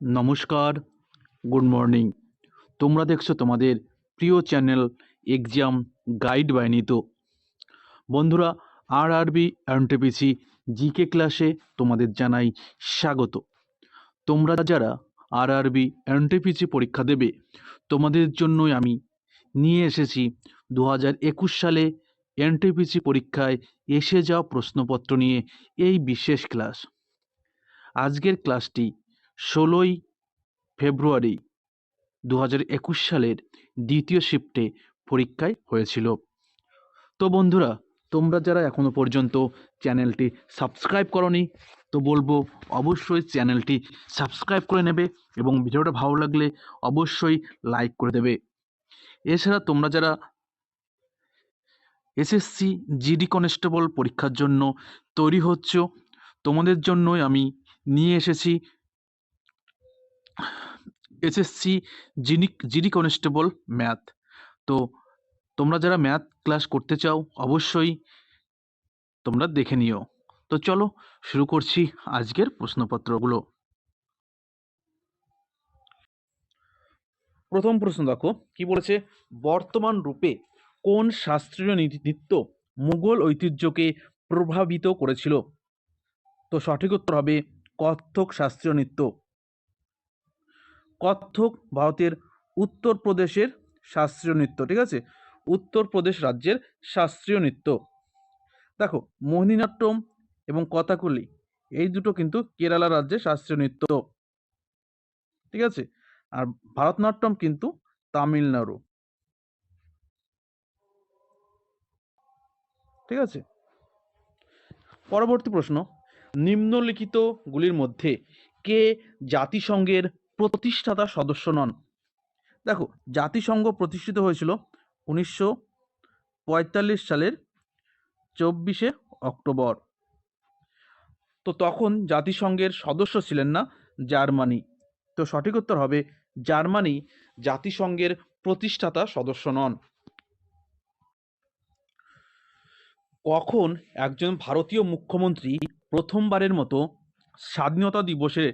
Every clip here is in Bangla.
নমস্কার, গুড মর্নিং। তোমরা দেখছ তোমাদের প্রিয় চ্যানেল এক্সাম গাইড বাই নিতো। বন্ধুরা আর আরবি এনটিপিসি জিকে ক্লাসে তোমাদের জানাই স্বাগত। তোমরা যারা আর আরবি এনটিপিসি পরীক্ষা দেবে, তোমাদের জন্যই আমি নিয়ে এসেছি দু হাজার একুশ সালে এনটিপিসি পরীক্ষায় এসে যাওয়া প্রশ্নপত্র নিয়ে এই বিশেষ ক্লাস। আজকের ক্লাসটি ষোলোই ফেব্রুয়ারি দু হাজার একুশ সালের দ্বিতীয় শিফটে পরীক্ষায় হয়েছিল। তো বন্ধুরা, তোমরা যারা এখনও পর্যন্ত চ্যানেলটি সাবস্ক্রাইব করনি, তো বলব অবশ্যই চ্যানেলটি সাবস্ক্রাইব করে নেবে এবং ভিডিওটা ভালো লাগলে অবশ্যই লাইক করে দেবে। এছাড়া তোমরা যারা এসএসসি জিডি কনস্টেবল পরীক্ষার জন্য তৈরি হচ্ছ, তোমাদের জন্যই আমি নিয়ে এসেছি SSC GD GD constable math তো তোমরা যারা ম্যাথ ক্লাস করতে চাও, অবশ্যই তোমরা দেখে নিও। তো চলো, শুরু করছি আজকের প্রশ্নপত্রগুলো। প্রথম প্রশ্ন দেখো, কি বলেছে? বর্তমান রূপে কোন শাস্ত্রীয় নীতি- নৃত্য মুঘল ঐতিহ্যকে প্রভাবিত করেছিল? তো সঠিক উত্তর হবে কত্থক শাস্ত্রীয় নৃত্য। কত্থক ভারতের উত্তরপ্রদেশের শাস্ত্রীয় নৃত্য, ঠিক আছে? উত্তরপ্রদেশ রাজ্যের শাস্ত্রীয় নৃত্য। দেখো, মোহিনীনাট্যম এবং কথাকলি, এই দুটো কিন্তু কেরালা রাজ্যের শাস্ত্রীয় নৃত্য। ঠিক আছে? আর ভারতনাট্যম কিন্তু তামিলনাড়ু। ঠিক আছে? পরবর্তী প্রশ্ন। নিম্নলিখিতগুলির মধ্যে কে জাতিসংঘের প্রতিষ্ঠাতা সদস্য নন। দেখো, জাতিসংঘ প্রতিষ্ঠিত হয়েছিল উনিশশো পঁয়তাল্লিশ সালের চব্বিশে অক্টোবর। তো তখন জাতিসংঘের সদস্য ছিলেন না জার্মানি। তো সঠিক উত্তর হবে জার্মানি জাতিসংঘের প্রতিষ্ঠাতা সদস্য নন। কখন একজন ভারতীয় মুখ্যমন্ত্রী প্রথমবারের মতো স্বাধীনতা দিবসে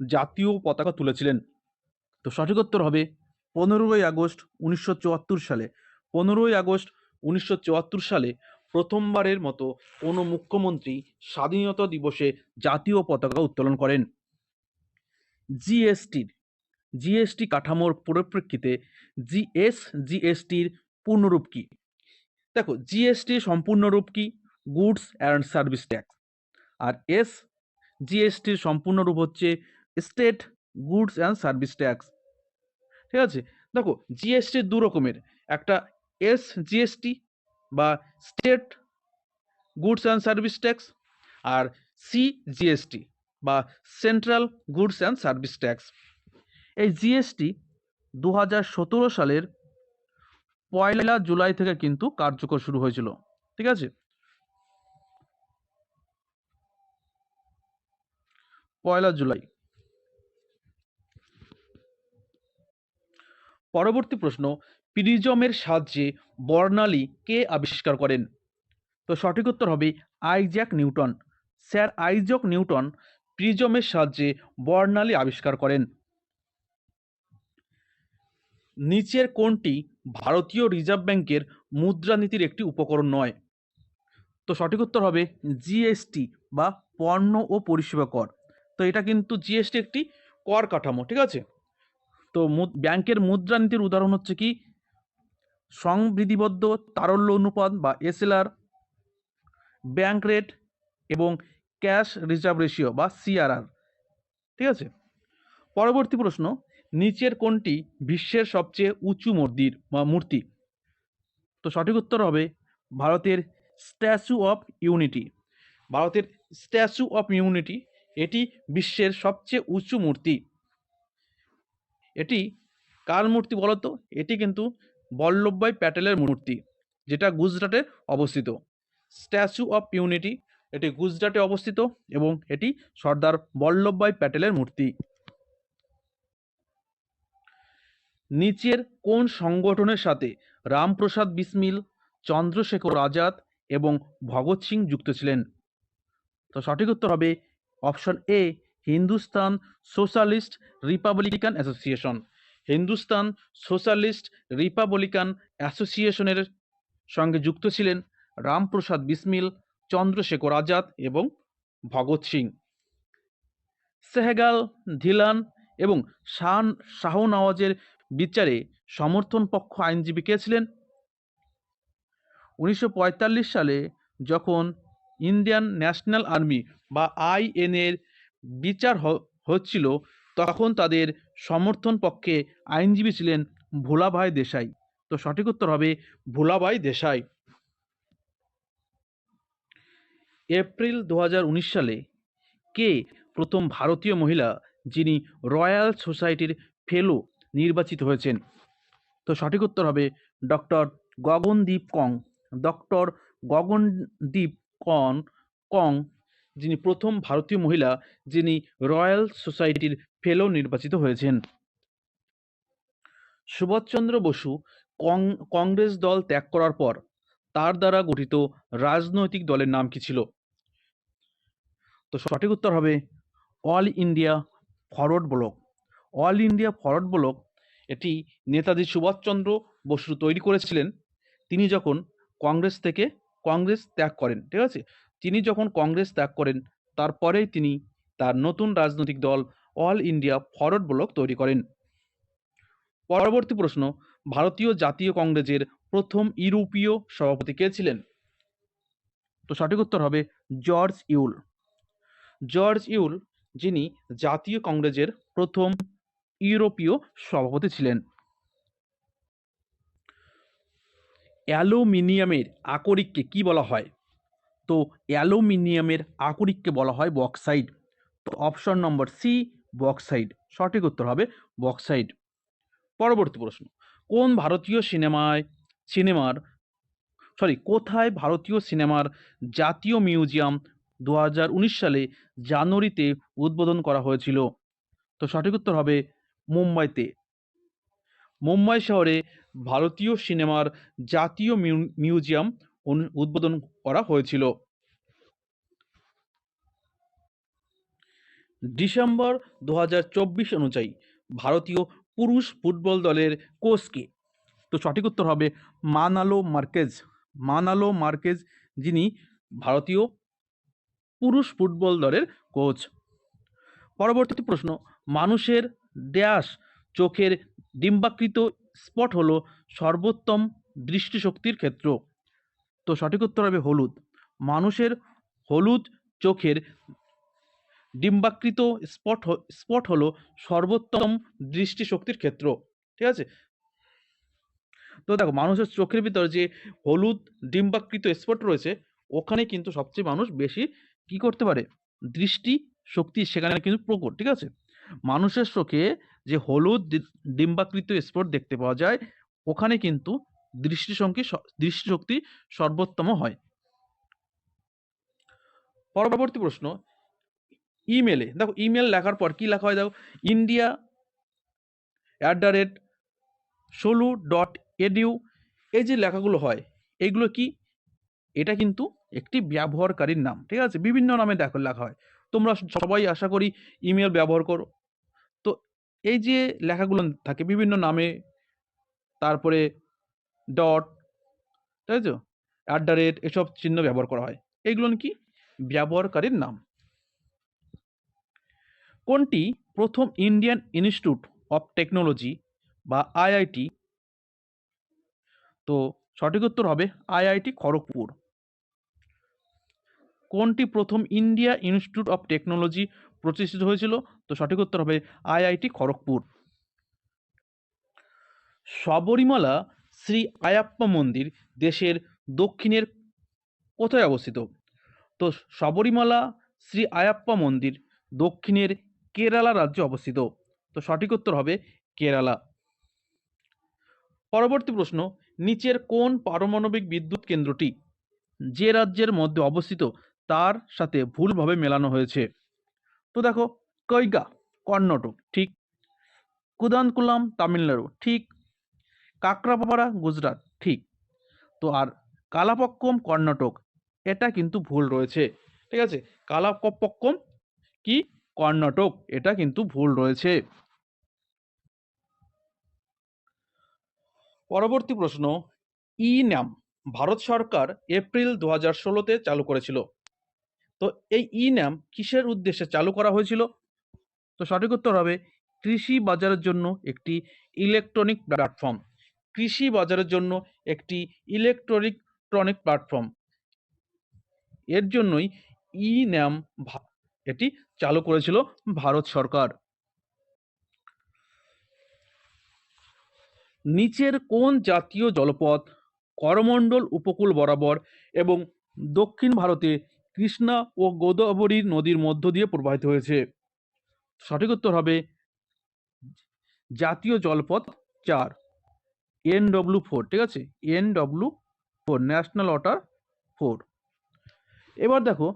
জাতীয় পতাকা তুলেছিলেন। তো সঠিক উত্তর হবে পনেরোই আগস্ট উনিশশো চুয়াত্তর সালে। পনেরোই আগস্ট উনিশশো চুয়াত্তর সালে প্রথমবারের মতো কোনো মুখ্যমন্ত্রী স্বাধীনতা দিবসে জাতীয় পতাকা উত্তোলন করেন। জিএসটির জিএসটি কাঠামোর পরিপ্রেক্ষিতে জিএস জিএসটির পূর্ণরূপ কি? দেখো জিএসটি সম্পূর্ণ রূপ কি? Goods and service tax. R S জিএসটির সম্পূর্ণ রূপ হচ্ছে state goods and service tax ঠিক আছে? দেখো জিএসটি দু রকমের। একটা এস জিএসটি বা state goods and service tax R C GST বা central goods and service tax এই জিএসটি দু হাজার সতেরো সালের পয়লা জুলাই থেকে কিন্তু কার্যকর শুরু হয়েছিল। ঠিক আছে? পয়লা জুলাই। পরবর্তী প্রশ্ন, প্রিজমের সাহায্যে বর্ণালী কে আবিষ্কার করেন? তো সঠিক উত্তর হবে Isaac Newton. Sir Isaac Newton প্রিজমের সাহায্যে বর্ণালী আবিষ্কার করেন। নিচের কোনটি ভারতীয় রিজার্ভ ব্যাংকের মুদ্রানীতির একটি উপকরণ নয়। তো সঠিক উত্তর হবে জিএসটি বা পণ্য ও পরিষেবা কর। তো এটা কিন্তু জিএসটি একটি কর কাঠামো, ঠিক আছে? তো ব্যাংকের মুদ্রানীতির উদাহরণ হচ্ছে কি? সংবিধিবদ্ধ তারল্য অনুপাত বা এসএলআর, ব্যাংক রেট এবং ক্যাশ রিজার্ভ রেশিও বা সিআরআর। ঠিক আছে? পরবর্তী প্রশ্ন, নিচের কোনটি বিশ্বের সবচেয়ে উঁচু মন্দির বা মূর্তি? তো সঠিক উত্তর হবে ভারতের স্ট্যাচু অফ ইউনিটি। ভারতের স্ট্যাচু অফ ইউনিটি, এটি বিশ্বের সবচেয়ে উঁচু মূর্তি। এটি কার মূর্তি বলতো? এটি কিন্তু বল্লভভাই প্যাটেলের মূর্তি, যেটা গুজরাটে অবস্থিত। স্ট্যাচু অফ ইউনিটি, এটি গুজরাটে অবস্থিত এবং এটি সর্দার বল্লভভাই প্যাটেলের মূর্তি। নিচের কোন সংগঠনের সাথে রামপ্রসাদ বিসমিল, চন্দ্রশেখর আজাদ এবং ভগৎ সিং যুক্ত ছিলেন? তো সঠিক উত্তর হবে option A Hindustan Socialist Republican Association. Hindustan Socialist Republican অ্যাসোসিয়েশনের সঙ্গে যুক্ত ছিলেন রামপ্রসাদ বিসমিল, চন্দ্রশেখর আজাদ এবং ভগৎ সিং। সেহগাল, ধিলান এবং শাহ শাহ নওয়াজের বিচারে সমর্থন পক্ষ আইনজীবী কে ছিলেন? উনিশশো পঁয়তাল্লিশ সালে যখন ইন্ডিয়ান ন্যাশনাল আর্মি বা আইএনএর বিচার হচ্ছিল তখন তাদের সমর্থন পক্ষে আইনজীবী ছিলেন ভোলাভাই দেশাই। তো সঠিক উত্তর হবে ভোলাভাই দেশাই। এপ্রিল দু হাজার উনিশ সালে কে প্রথম ভারতীয় মহিলা যিনি রয়্যাল সোসাইটির ফেলো নির্বাচিত হয়েছেন? তো সঠিক উত্তর হবে ডক্টর গগনদীপ কং। ডক্টর গগনদীপ কন, কং যিনি প্রথম ভারতীয় মহিলা যিনি রয়্যাল সোসাইটির ফেলো নির্বাচিত হয়েছেন। সুভাষচন্দ্র বসু কংগ্রেস দল ত্যাগ করার পর তার দ্বারা গঠিত রাজনৈতিক দলের নাম কি ছিল? তো সঠিক উত্তর হবে All India Forward Bloc. All India Forward Bloc এটি নেতাজি সুভাষচন্দ্র বসু তৈরি করেছিলেন। তিনি যখন কংগ্রেস থেকে, কংগ্রেস ত্যাগ করেন, ঠিক আছে? তিনি যখন কংগ্রেস ত্যাগ করেন, তারপরেই তিনি তার নতুন রাজনৈতিক দল অল ইন্ডিয়া ফরওয়ার্ড ব্লক তৈরি করেন। পরবর্তী প্রশ্ন, ভারতীয় জাতীয় কংগ্রেসের প্রথম ইউরোপীয় সভাপতি কে ছিলেন? তো সঠিক উত্তর হবে জর্জ ইউল। জর্জ ইউল, যিনি জাতীয় কংগ্রেসের প্রথম ইউরোপীয় সভাপতি ছিলেন। অ্যালুমিনিয়ামের আকরিককে কি বলা হয়? তো অ্যালুমিনিয়ামের আকরিককে বলা হয় বক্সাইড। তো অপশন নম্বর সি, বক্সাইড। সঠিক উত্তর হবে বক্সাইড। পরবর্তী প্রশ্ন, কোন ভারতীয় সিনেমায়, সিনেমার, সরি, কোথায় ভারতীয় সিনেমার জাতীয় মিউজিয়াম দু হাজার উনিশ সালে জানুয়ারিতে উদ্বোধন করা হয়েছিল? তো সঠিক উত্তর হবে মুম্বাইতে। মুম্বাই শহরে ভারতীয় সিনেমার জাতীয় মিউ- মিউজিয়াম উদ্বোধন করা হয়েছিল। ডিসেম্বর দু হাজার চব্বিশ অনুযায়ী ভারতীয় পুরুষ ফুটবল দলের কোচকে। তো সঠিক উত্তর হবে মানালো মার্কেজ। মানালো মার্কেজ যিনি ভারতীয় পুরুষ ফুটবল দলের কোচ। পরবর্তী প্রশ্ন, মানুষের ড্যাশ চোখের ডিম্বাকৃত স্পট হলো সর্বোত্তম দৃষ্টিশক্তির ক্ষেত্র। তো সঠিক উত্তর হবে হলুদ। মানুষের হলুদ চোখের ডিম্বাকৃত স্পট স্পট হলো সর্বোত্তম দৃষ্টিশক্তির ক্ষেত্র, ঠিক আছে? তো দেখো, মানুষের চোখের ভিতর যে হলুদ ডিম্বাকৃত স্পট রয়েছে, ওখানে কিন্তু সবচেয়ে মানুষ বেশি কি করতে পারে? দৃষ্টি শক্তি সেখানে কিন্তু প্রকট, ঠিক আছে? মানুষের চোখে যে হলুদ ডিম্বাকৃত স্পট দেখতে পাওয়া যায়, ওখানে কিন্তু দৃষ্টিশক্তি দৃষ্টিশক্তি সর্বোত্তম হয়। পরবর্তী প্রশ্ন, ইমেলে, দেখো ইমেল লেখার পর কি লেখা হয় দেখো, India at the rate solu dot edu এই যে লেখাগুলো হয়, এইগুলো কি? এটা কিন্তু একটি ব্যবহারকারীর নাম, ঠিক আছে? বিভিন্ন নামে দেখো লেখা হয়। তোমরা সবাই আশা করি ইমেল ব্যবহার করো। তো এই যে লেখাগুলো থাকে বিভিন্ন নামে, তারপরে ডট তাই তো অ্যাট দ্য রেট এসব চিহ্ন ব্যবহার করা হয়। এইগুলো কি ব্যবহারকারীর নাম। কোনটি প্রথম ইন্ডিয়ান ইনস্টিটিউট অফ টেকনোলজি বা আইআইটি তো সঠিক উত্তর হবে আইআইটি খড়গপুর। কোনটি প্রথম ইন্ডিয়া ইনস্টিটিউট অফ টেকনোলজি প্রতিষ্ঠিত হয়েছিল? তো সঠিক উত্তর হবে আইআইটি খড়গপুর। শবরীমালা শ্রী আয়াপ্পা মন্দির দেশের দক্ষিণের কোথায় অবস্থিত? তো শবরীমালা শ্রী আয়াপ্পা মন্দির দক্ষিণের কেরালা রাজ্যে অবস্থিত। তো সঠিক উত্তর হবে কেরালা। পরবর্তী প্রশ্ন, নিচের কোন পারমাণবিক বিদ্যুৎ কেন্দ্রটি যে রাজ্যের মধ্যে অবস্থিত তার সাথে ভুলভাবে মেলানো হয়েছে? তো দেখো, কৈগা, কর্ণাটক, ঠিক। কুদানকুলাম, তামিলনাড়ু, ঠিক কাকরাপাড়া, গুজরাট, ঠিক। তো আর কালাপক্কম, কর্ণাটক, এটা কিন্তু ভুল রয়েছে, ঠিক আছে? কালাপক্কম কি কর্ণাটক, এটা কিন্তু ভুল রয়েছে। পরবর্তী প্রশ্ন ই নাম ভারত সরকার এপ্রিল দু হাজার ষোলোতে চালু করেছিল। তো এই ই নাম কিসের উদ্দেশ্যে চালু করা হয়েছিল? তো সঠিক উত্তর হবে, কৃষি বাজারের জন্য একটি ইলেকট্রনিক প্ল্যাটফর্ম। কৃষি বাজারের জন্য একটি ইলেকট্রনিক ট্রনিক প্ল্যাটফর্ম এর জন্যই ই নাম এটি চালু করেছিল ভারত সরকার। নিচের কোন জাতীয় জলপথ করমণ্ডল উপকূল বরাবর এবং দক্ষিণ ভারতে কৃষ্ণা ও গোদাবরী নদীর মধ্য দিয়ে প্রবাহিত হয়েছে? সঠিক উত্তর হবে জাতীয় জলপথ চার। এন ডব্লু ফোর ঠিক আছে? N W four national water four এবার দেখো,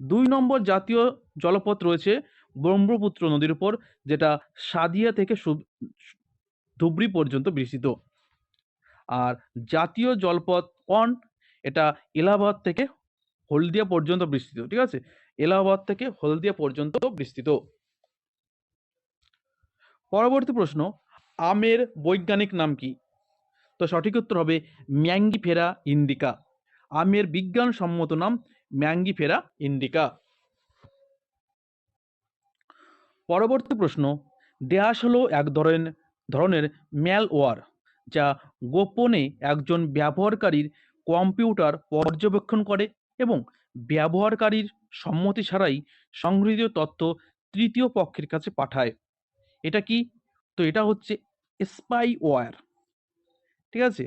দুই নম্বর জাতীয় জলপথ রয়েছে ব্রহ্মপুত্র নদীর উপর, যেটা সাদিয়া থেকে ধুবড়ি পর্যন্ত বিস্তৃত। আর জাতীয় জলপথ ওয়ান এটা এলাহাবাদ থেকে হলদিয়া পর্যন্ত বিস্তৃত, ঠিক আছে? এলাহাবাদ থেকে হলদিয়া পর্যন্ত বিস্তৃত। পরবর্তী প্রশ্ন, আমের বৈজ্ঞানিক নাম কি? তো সঠিক উত্তর হবে ম্যাঙ্গিফেরা ইন্ডিকা। আমের বিজ্ঞানসম্মত নাম ম্যাঙ্গিফেরা ইন্ডিকা। পরবর্তী প্রশ্ন ড্যাশ হলো এক ধরনের ধরনের ম্যালওয়ার, যা গোপনে একজন ব্যবহারকারীর কম্পিউটার পর্যবেক্ষণ করে এবং ব্যবহারকারীর সম্মতি ছাড়াই সংগৃহীত তথ্য তৃতীয় পক্ষের কাছে পাঠায়। এটা কি? তো এটা হচ্ছে স্পাইওয়্যার। ঠিক আছে?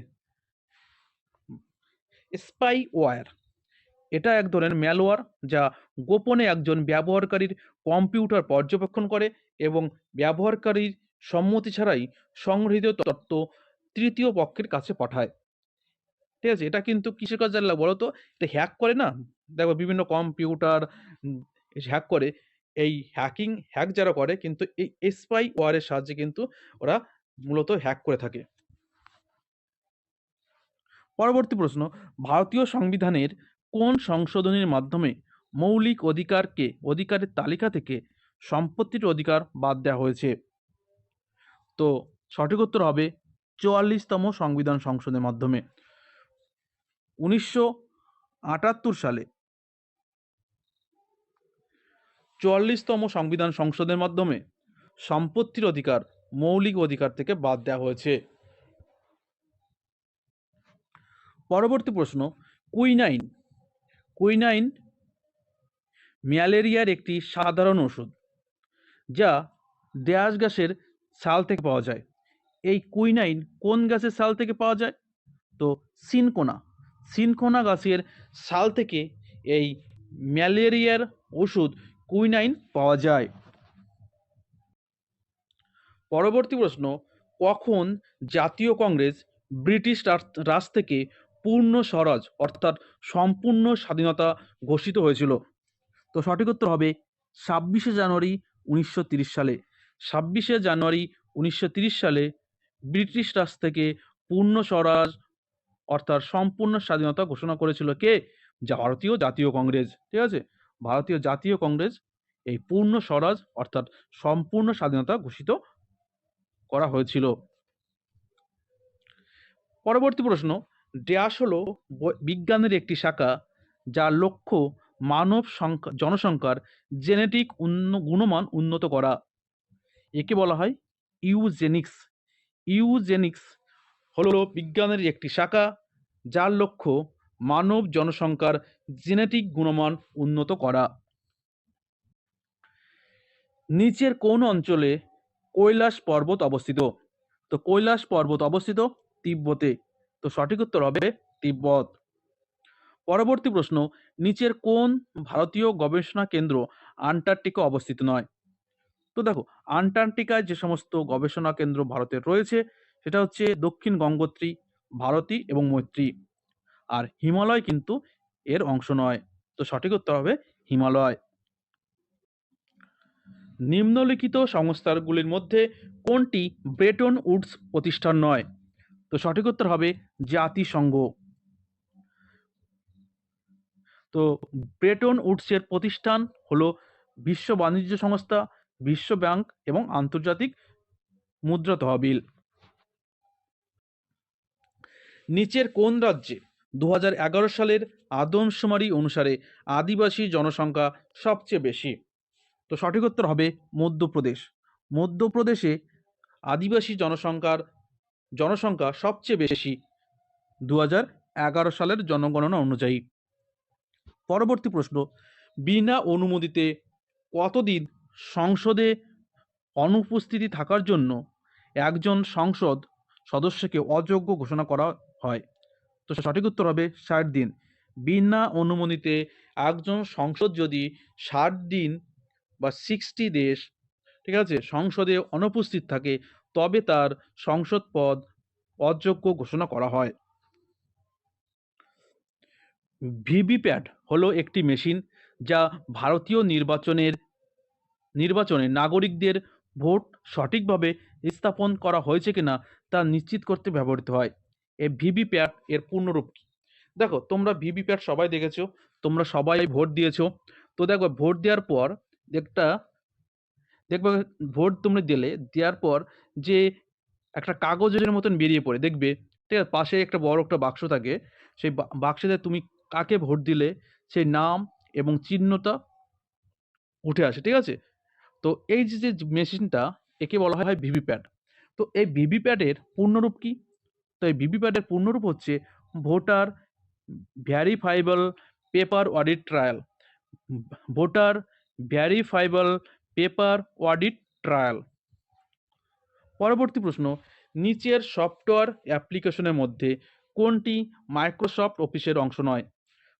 স্পাই ওয়ার এটা এক ধরনের ম্যালওয়্যার যা গোপনে একজন ব্যবহারকারীর কম্পিউটার পর্যবেক্ষণ করে এবং ব্যবহারকারীর সম্মতি ছাড়াই সংগৃহীত তথ্য তৃতীয় পক্ষের কাছে পাঠায়। ঠিক আছে? এটা কিন্তু কিসের কাজ জানলা বলো তো? এটা হ্যাক করে না? দেখো বিভিন্ন কম্পিউটার হ্যাক করে। এই হ্যাকিং হ্যাক যারা করে কিন্তু এই স্পাই ওয়ারের সাহায্যে কিন্তু ওরা মূলত হ্যাক করে থাকে। পরবর্তী প্রশ্ন, ভারতীয় সংবিধানের কোন সংশোধনীর মাধ্যমে মৌলিক অধিকারকে, অধিকারের তালিকা থেকে সম্পত্তির অধিকার বাদ দেওয়া হয়েছে? তো সঠিক উত্তর হবে চুয়াল্লিশতম সংবিধান সংশোধনের মাধ্যমে। উনিশশো আটাত্তর সালে চুয়াল্লিশতম সংবিধান সংশোধনের মাধ্যমে সম্পত্তির অধিকার, মৌলিক অধিকার থেকে বাদ দেওয়া হয়েছে। পরবর্তী প্রশ্ন, কুইনাইন কুইনাইন ম্যালেরিয়ার একটি সাধারণ ওষুধ যা ড্যাশ গাছের ছাল থেকে পাওয়া যায়। এই কুইনাইন কোন গাছের ছাল থেকে পাওয়া যায়? তো সিনকোনা সিনকোনা গাছের ছাল থেকে এই ম্যালেরিয়ার ওষুধ কুইনাইন পাওয়া যায়। পরবর্তী প্রশ্ন, কখন জাতীয় কংগ্রেস ব্রিটিশ রাজ থেকে পূর্ণ স্বরাজ, অর্থাৎ সম্পূর্ণ স্বাধীনতা ঘোষিত হয়েছিল। তো সঠিক উত্তর হবে ছাব্বিশে জানুয়ারি উনিশশো সালে। ছাব্বিশে জানুয়ারি উনিশশো সালে ব্রিটিশ রাজ থেকে পূর্ণ স্বরাজ, অর্থাৎ সম্পূর্ণ স্বাধীনতা ঘোষণা করেছিল কে? ভারতীয় জাতীয় কংগ্রেস, ঠিক আছে? ভারতীয় জাতীয় কংগ্রেস এই পূর্ণ স্বরাজ, অর্থাৎ সম্পূর্ণ স্বাধীনতা ঘোষিত করা হয়েছিল। পরবর্তী প্রশ্ন ড্যাশ হলো বিজ্ঞানের একটি শাখা, যার লক্ষ্য মানব সংখ্যা জনসংখ্যার জেনেটিক গুণমান উন্নত করা। একে বলা হয় ইউজেনিক্স। ইউজেনিক্স হলো বিজ্ঞানের একটি শাখা, যার লক্ষ্য মানব জনসংখ্যার জেনেটিক গুণমান উন্নত করা। নিচের কোন অঞ্চলে কৈলাস পর্বত অবস্থিত? তো কৈলাস পর্বত অবস্থিত তিব্বতে। তো সঠিক উত্তর হবে তিব্বত। পরবর্তী প্রশ্ন, নিচের কোন ভারতীয় গবেষণা কেন্দ্র আন্টার্কটিকা অবস্থিত নয়? তো দেখো, আন্টার্কটিকায় যে সমস্ত গবেষণা কেন্দ্র ভারতের রয়েছে, সেটা হচ্ছে দক্ষিণ গঙ্গোত্রী, ভারতী এবং মৈত্রী। আর হিমালয় কিন্তু এর অংশ নয়। তো সঠিক উত্তর হবে হিমালয়। নিম্নলিখিত সংস্থাগুলির মধ্যে কোনটি ব্রেটন উডস প্রতিষ্ঠান নয়? তো সঠিক উত্তর হবে জাতিসংঘ। তো ব্রেটন উডসের প্রতিষ্ঠান হলো বিশ্ব বাণিজ্য সংস্থা, বিশ্ব ব্যাংক এবং আন্তর্জাতিক মুদ্রা তহবিল নিচের কোন রাজ্যে দু হাজার এগারো সালের আদমশুমারি অনুসারে আদিবাসী জনসংখ্যা সবচেয়ে বেশি? তো সঠিক উত্তর হবে মধ্যপ্রদেশ। মধ্যপ্রদেশে আদিবাসী জনসংখ্যার জনসংখ্যা সবচেয়ে বেশি দু সালের জনগণনা অনুযায়ী। পরবর্তী প্রশ্ন, বিনা অনুমোদিতে কতদিন সংসদে অনুপস্থিতি থাকার জন্য একজন সংসদ সদস্যকে অযোগ্য ঘোষণা করা হয়? তো সঠিক উত্তর হবে ষাট দিন। বিনা অনুমোদিতে একজন সংসদ যদি ষাট দিন বা সিক্সটি দেশ ঠিক আছে, সংসদে অনুপস্থিত থাকে তবে তার সংসদ পদ অযোগ্য ঘোষণা করা হয়। ভিভিপ্যাট হলো একটি মেশিন যা ভারতীয় নির্বাচনের, নির্বাচনে নাগরিকদের ভোট সঠিকভাবে স্থাপন করা হয়েছে কিনা তা নিশ্চিত করতে ব্যবহৃত হয়। এই ভিভিপ্যাট এর পূর্ণরূপ কি? দেখো, তোমরা ভিভিপ্যাট সবাই দেখেছ, তোমরা সবাই ভোট দিয়েছ। তো দেখো, ভোট দেওয়ার পর একটা দেখবে ভোট তুমি দিলে, দেওয়ার পর যে একটা কাগজের মতন বেরিয়ে পড়ে, দেখবে, ঠিক আছে? পাশে একটা বড় একটা বাক্স থাকে, সেই বাক্সেতে তুমি কাকে ভোট দিলে, সেই নাম এবং চিহ্নটা উঠে আসে, ঠিক আছে? তো এই যে যে মেশিনটা, একে বলা হয় ভিভিপ্যাট। তো এই ভিভিপ্যাটের পূর্ণরূপ কি? তো এই ভিভিপ্যাটের পূর্ণরূপ হচ্ছে voter verifiable paper audit trail. Voter verifiable paper audit trail. পরবর্তী প্রশ্ন, নিচের সফটওয়্যার অ্যাপ্লিকেশনের মধ্যে কোনটি মাইক্রোসফট অফিসের অংশ নয়?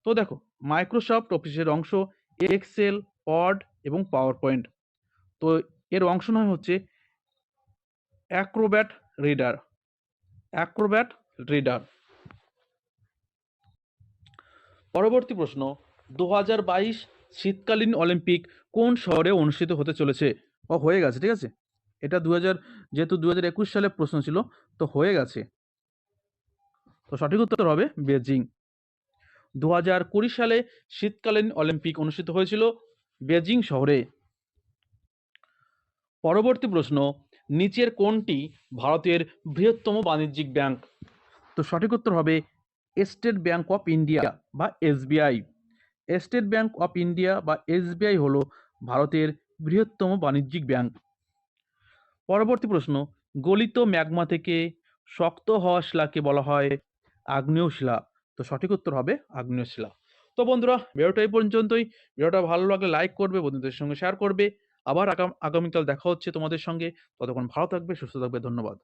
তো দেখো, মাইক্রোসফট অফিসের অংশ এক্সেল পড এবং পাওয়ার পয়েন্ট তো এর অংশ নয় হচ্ছে অ্যাক্রোব্যাট রিডার। Acrobat reader. পরবর্তী প্রশ্ন, দু হাজার বাইশ শীতকালীন অলিম্পিক কোন শহরে অনুষ্ঠিত হতে চলেছে? ও হয়ে গেছে, ঠিক আছে? এটা দু হাজার যেহেতু দু হাজার একুশ সালে প্রশ্ন ছিল, তো হয়ে গেছে। তো সঠিক উত্তর হবে বেজিং। দু হাজার কুড়ি সালে শীতকালীন অলিম্পিক অনুষ্ঠিত হয়েছিল বেজিং শহরে। পরবর্তী প্রশ্ন, নিচের কোনটি ভারতের বৃহত্তম বাণিজ্যিক ব্যাংক? তো সঠিক উত্তর হবে স্টেট ব্যাংক অফ ইন্ডিয়া বা SBI State Bank of India বা এসবিআই হলো ভারতের বৃহত্তম বাণিজ্যিক ব্যাংক পরবর্তী প্রশ্ন, গলিত ম্যাগমা থেকে শক্ত হওয়া শিলাকে বলা হয় আগ্নেয় শিলা। তো সঠিক উত্তর হবে আগ্নেয় শিলা। তো বন্ধুরা, ভিডিওটা এই পর্যন্তই। ভিডিওটা ভালো লাগলে লাইক করবে, বন্ধুদের সঙ্গে শেয়ার করবে। আবার আগাম, আগামীকাল দেখা হচ্ছে তোমাদের সঙ্গে। ততক্ষণ ভালো থাকবে, সুস্থ থাকবে, ধন্যবাদ।